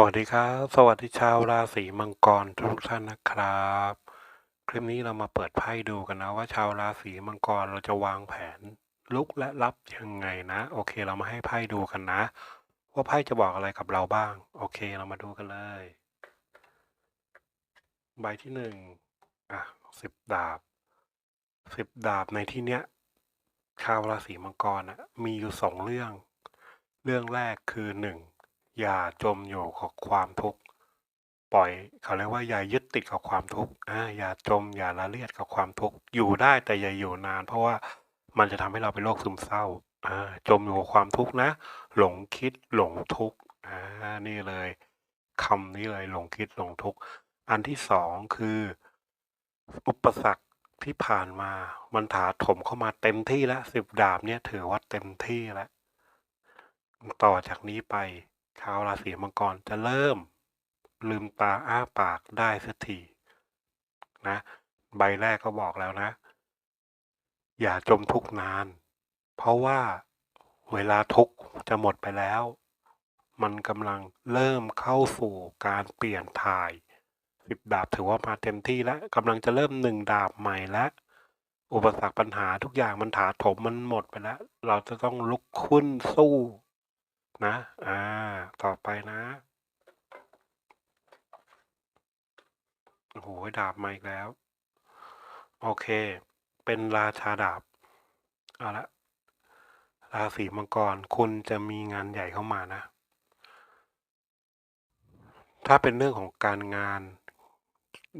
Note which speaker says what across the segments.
Speaker 1: สวัสดีครับ สวัสดีชาวราศีมังกรทุกท่านนะครับ คลิปนี้เรามาเปิดไพ่ดูกันนะว่าชาวราศีมังกรเราจะวางแผนลุกและรับยังไงนะ โอเคเรามาให้ไพ่ดูกันนะ ว่าไพ่จะบอกอะไรกับเราบ้าง โอเคเรามาดูกันเลย ใบที่หนึ่งอะสิบดาบสิบดาบในที่เนี้ยชาวราศีมังกรนะมีอยู่สองเรื่อง เรื่องแรกคือหนึ่ง อย่าจมอยู่กับความทุกข์ปล่อยเขาเรียกว่าอย่ายึดติดกับความทุกข์อ่าอย่าจมอย่าละเลียดกับความทุกข์อยู่ได้แต่อย่าอยู่นาน เพราะว่ามันจะทำให้เราเป็นโรคซึมเศร้าอ่าจมอยู่กับความทุกข์นะ หลงคิดหลงทุกข์อ่านี่เลยคำนี้เลยหลงคิดหลงทุกข์อันที่สองคือ อุปสรรคที่ผ่านมา มันถาถมเข้ามาเต็มที่แล้วสิบดาบเนี่ยถือว่าเต็มที่แล้วต่อจากนี้ไป ชาวราศีมังกรจะเริ่ม ลืมตาอ้าปากได้สักทีนะ ใบแรกก็บอกแล้วนะ อย่าจมทุกนาน เพราะว่าเวลาทุกจะหมดไปแล้ว มันกำลังเริ่มเข้าสู่การเปลี่ยนถ่ายสิบดาบถือว่ามาเต็มที่แล้วกำลังจะเริ่มหนึ่งดาบใหม่แล้วอุปสรรคปัญหาทุกอย่างมันถาถมมันหมดไปแล้ว เราจะต้องลุกขึ้นสู้ นะ อ่า ต่อไปนะโอ้โหดาบมาอีกแล้ว โอเค เป็นราชาดาบ เอาละ ราศีมังกร คุณจะมีงานใหญ่เข้ามานะ ถ้าเป็นเรื่องของการงาน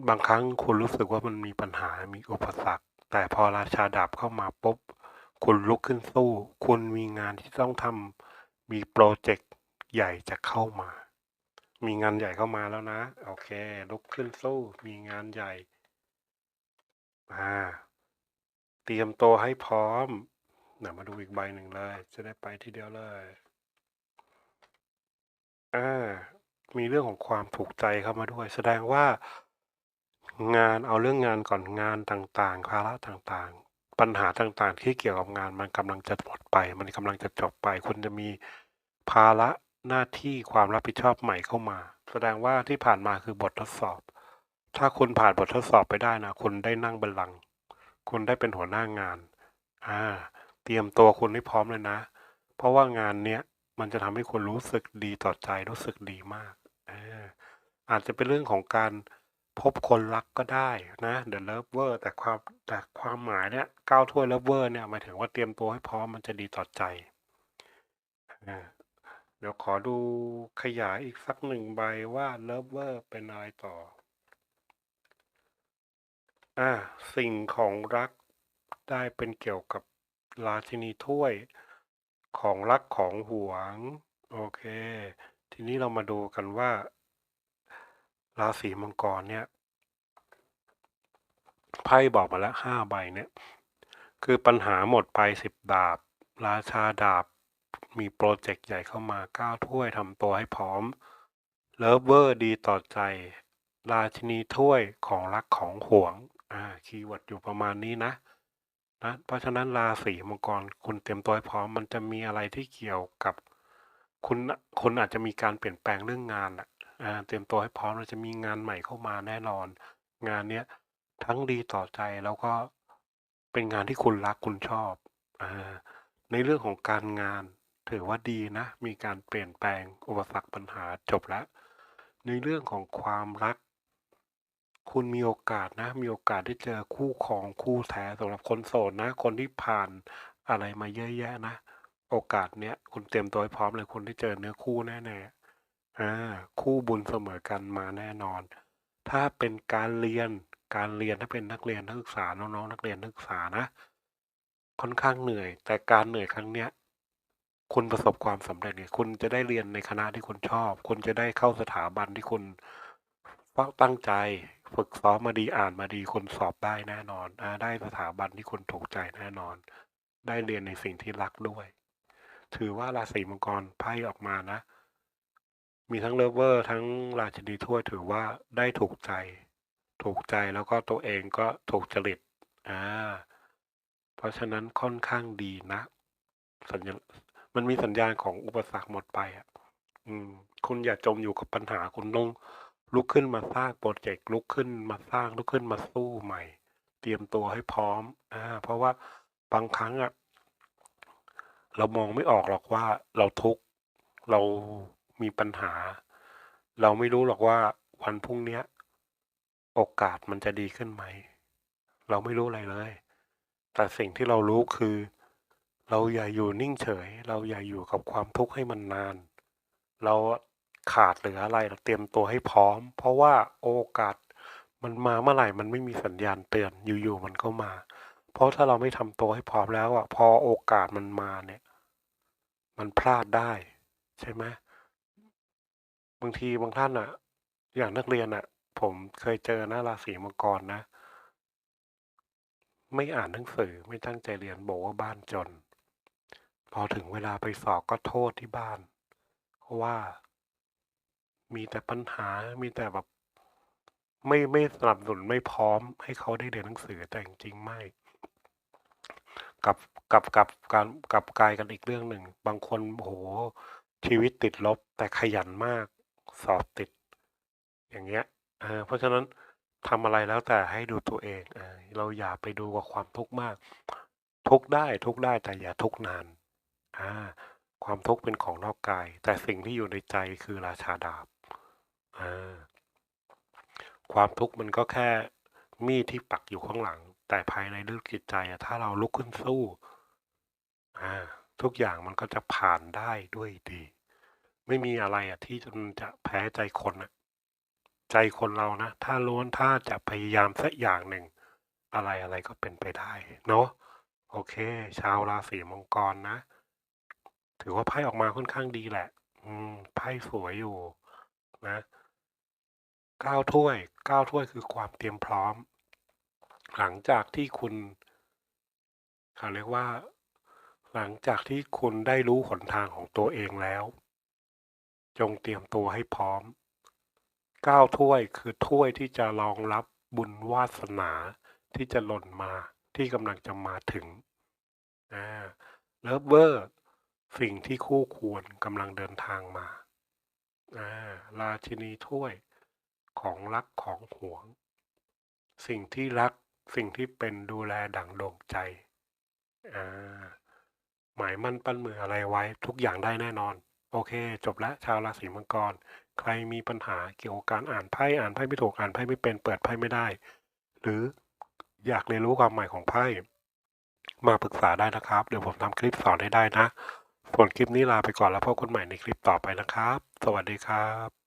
Speaker 1: บางครั้งคุณรู้สึกว่ามันมีปัญหา มีอุปสรรค แต่พอราชาดาบเข้ามาปุ๊บ คุณลุกขึ้นสู้ คุณมีงานที่ต้องทำ มีโปรเจกต์ใหญ่จะเข้ามา มีงานใหญ่เข้ามาแล้วนะ โอเค ลุกขึ้นสู้ มีงานใหญ่ อ่า เตรียมตัวให้พร้อมเดี๋ยวมาดูอีกใบหนึ่งเลย จะได้ไปทีเดียวเลย อ่า มีเรื่องของความถูกใจเข้ามาด้วย แสดงว่า งานเอาเรื่องงานก่อนงานต่างๆภาระต่างๆ ปัญหาต่างๆ ที่เกี่ยวกับงานมันกำลังจะหมดไป มันกำลังจะจบไป คุณจะมีภาระหน้าที่ความรับผิดชอบใหม่เข้ามา แสดงว่าที่ผ่านมาคือบททดสอบ ถ้าคุณผ่านบททดสอบไปได้นะคุณได้นั่งบัลลังก์คุณได้เป็นหัวหน้างานอ่าเตรียมตัวคุณให้พร้อมเลยนะ เพราะว่างานเนี้ยมันจะทำให้คุณรู้สึกดีต่อใจรู้สึกดีมากอาจจะเป็นเรื่องของการ พบคนรักก็ได้นะ The Lover แต่ความแต่ความหมายเนี้ยก้าวถ้วย Lover เนี่ยหมายถึงว่าเตรียมตัวให้พร้อมมันจะดีต่อใจอ่าเดี๋ยวขอดูขยายอีกสักหนึ่งใบว่า Lover เป็นอะไรต่อ อ่าสิ่งของรักได้เป็นเกี่ยวกับราชินีถ้วยของรักของหวง โอเค ทีนี้เรามาดูกันว่า ราศีมังกรเนี่ยไพ่บอกมาแล้วห้าใบเนี่ย คือปัญหาหมดไปสิบดาบ ราชาดาบ มีโปรเจกต์ใหญ่เข้ามาเก้าถ้วยทำตัวให้พร้อม เลิฟเวอร์ดีต่อใจ ราชินีถ้วยของรักของห่วง อ่า คีย์เวิร์ดอยู่ประมาณนี้นะนะเพราะฉะนั้นราศีมังกรคุณเตรียมตัวให้พร้อมมันจะมีอะไรที่เกี่ยวกับ คุณคุณอาจจะมีการเปลี่ยนแปลงเรื่องงานอะ เตรียมตัวให้พร้อมเราจะมีงานใหม่เข้ามาแน่นอน งานเนี้ยทั้งดีต่อใจแล้วก็เป็นงานที่คุณรักคุณชอบอในเรื่องของการงานถือว่าดีนะ มีการเปลี่ยนแปลงอุปสรรคปัญหาจบแล้ว ในเรื่องของความรัก คุณมีโอกาสนะ มีโอกาสได้เจอคู่ครองคู่แท้สำหรับคนโสดนะ คนที่ผ่านอะไรมาเยอะแยะนะ โอกาสเนี้ยคุณเตรียมตัวให้พร้อมเลยคุณได้เจอเนื้อคู่แน่ๆ อ่าคู่บุญเสมอกันมาแน่นอน ถ้าเป็นการเรียนการเรียนถ้าเป็นนักเรียนนักศึกษาน้องๆนักเรียนนักศึกษานะ ค่อนข้างเหนื่อย แต่การเหนื่อยครั้งเนี้ยคุณประสบความสำเร็จเนี่ยคุณจะได้เรียนในคณะที่คุณชอบ คุณจะได้เข้าสถาบันที่คุณตั้งใจฝึกซ้อมมาดีอ่านมาดีคุณสอบได้แน่นอนได้สถาบันที่คุณถูกใจแน่นอน ได้เรียนในสิ่งที่รักด้วย ถือว่าราศีมังกรไพ่ออกมานะ มีทั้งเลเวอร์ทั้งราชินีถ้วยถือว่าได้ถูกใจ ถูกใจแล้วก็ตัวเองก็ถูกจริตอ่าเพราะฉะนั้นค่อนข้างดีนะสัญญามันมีสัญญาณของอุปสรรคหมดไปอะ อืม คุณอย่าจมอยู่กับปัญหาคุณต้องลุกขึ้นมาสร้างพรเจกต์ลุกขึ้นมาสร้างลุกขึ้นมาสู้ใหม่ เตรียมตัวให้พร้อมอาเพราะว่าบางครั้งอะเรามองไม่ออกหรอกว่าเราทุกข์เรา มีปัญหา เราไม่รู้หรอกว่าวันพรุ่งเนี้ยโอกาสมันจะดีขึ้นไหม เราไม่รู้อะไรเลย แต่สิ่งที่เรารู้คือ เราอย่าอยู่นิ่งเฉย เราอย่าอยู่กับความทุกข์ให้มันนาน เราขาดเหลืออะไรเราเตรียมตัวให้พร้อม เพราะว่าโอกาสมันมาเมื่อไหร่มันไม่มีสัญญาณเตือนอยู่ๆมันก็มา เพราะถ้าเราไม่ทำตัวให้พร้อมแล้วอะพอโอกาสมันมาเนี่ย มันพลาดได้ ใช่ไหม บางทีบางท่านน่ะอย่างนักเรียนน่ะผมเคยเจอหนะราศีมังกรนะ ไม่อ่านหนังสือไม่ตั้งใจเรียนบอกว่าบ้านจน พอถึงเวลาไปสอบก็โทษที่บ้านเพราะว่า มีแต่ปัญหามีแต่แบบ ไม่ไม่สนับสนุนไม่พร้อม ให้เขาได้เรียนหนังสือแต่จริงไม่กับกับกับกันกลับกายกันอีกเรื่องหนึ่ง บางคนโอ้โฮชีวิตติดลบแต่ขยันมาก สอบติด อย่างเงี้ยเเพราะฉะนั้นทำอะไรแล้วแต่ให้ดูตัวเองเอเราอย่าไปดูกับความทุกข์มาก ทุกได้ทุกได้แต่อย่าทุกนานาความทุกข์เป็นของนอกกาย แต่สิ่งที่อยู่ในใจคือราชาดาบาความทุกข์มันก็แค่มีดที่ปักอยู่ข้างหลัง แต่ภายในลึกจิตใจถ้าเราลุกขึ้นสู้ทุกอย่างมันก็จะผ่านได้ด้วยดี ไม่มีอะไรอะที่จะมันจะแพ้ใจคนน่ะ ใจคนเรานะ ถ้าล้วนถ้าจะพยายามสักอย่างหนึ่ง อะไรๆก็เป็นไปได้ เนาะโอเค ชาวราศีมังกรนะ ถือว่าไพ่ออกมาค่อนข้างดีแหละ อืมไพ่สวยอยู่ นะ9ถ้วย9ถ้วยคือความเตรียมพร้อม หลังจากที่คุณเขาเรียกว่า หลังจากที่คุณได้รู้หนทางของตัวเองแล้ว จงเตรียมตัวให้พร้อม9ถ้วยคือถ้วยที่จะรองรับบุญวาสนาที่จะหล่นมาที่กำลังจะมาถึงอา Lover สิ่งที่คู่ควรกำลังเดินทางมาอาราชินีถ้วยของรักของหวง สิ่งที่รักสิ่งที่เป็นดูแลดั่งดวงใจหมายมั่นปั้นมืออะไรไว้ทุกอย่างได้แน่นอน โอเค จบแล้วชาวราศีมังกร ใครมีปัญหาเกี่ยวกับการอ่านไพ่อ่านไพ่ไม่ถูกอ่านไพ่ไม่เป็นเปิดไพ่ไม่ได้ หรืออยากเรียนรู้ความหมายของไพ่มาปรึกษาได้นะครับ เดี๋ยวผมทำคลิปสอนให้ได้นะส่วนคลิปนี้ลาไปก่อนแล้วพบกันใหม่ในคลิปต่อไปนะครับ สวัสดีครับ